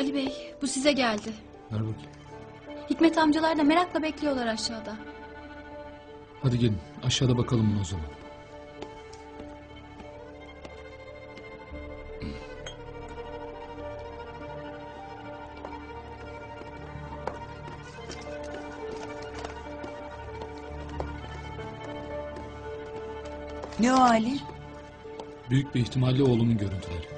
Ali Bey bu size geldi. Ver bakayım. Hikmet amcalar da merakla bekliyorlar aşağıda. Hadi gelin aşağıda bakalım bunu o zaman. Ne o Ali? Büyük bir ihtimalle oğlumun görüntüleri.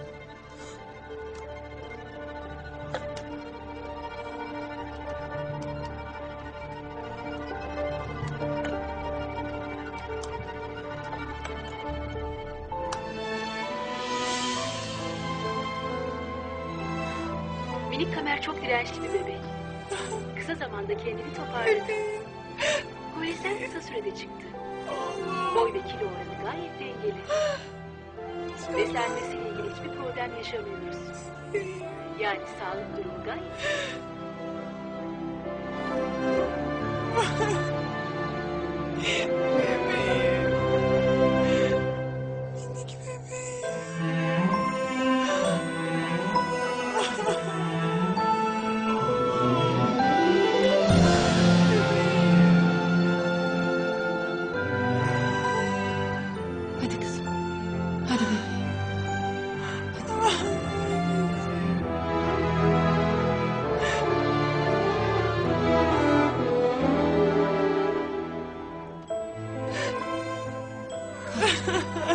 Minik kamer çok dirençli bir bebek. Kısa zamanda kendini toparladı. Kolyesen kısa sürede çıktı. Boy ve kilo oranı gayet dengeli. Beslenmesiyle ilgili hiçbir problem yaşamıyoruz. Yani sağlık durumu gayet iyi.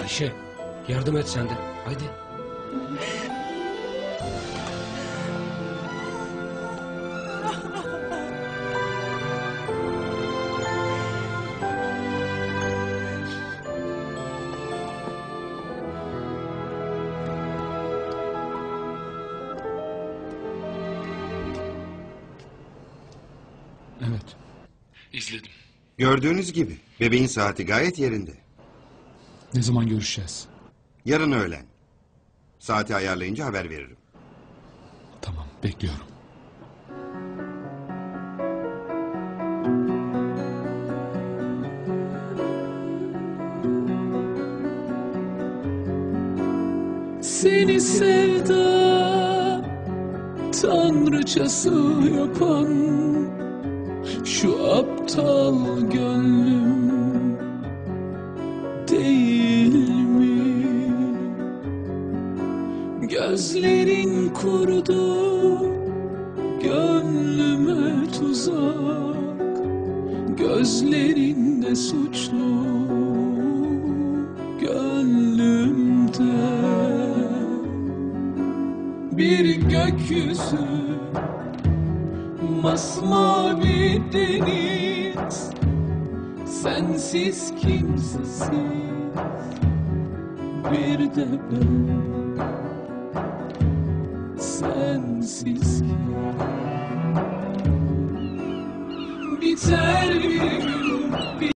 Ayşe yardım et sen de. Haydi. Evet. İzledim. Gördüğünüz gibi bebeğin saati gayet yerinde. Ne zaman görüşeceğiz? Yarın öğlen. Saati ayarlayınca haber veririm. Tamam bekliyorum. Seni sevda tanrıçası yapan Şu aptal gönlüm Gözlerin kurudu gönlüme tuzak. Gözlerinde suçlu gönlümde. Bir gökyüzü masmavi deniz. Sensiz kimsesiz bir de ben sensiz. Biter bir gün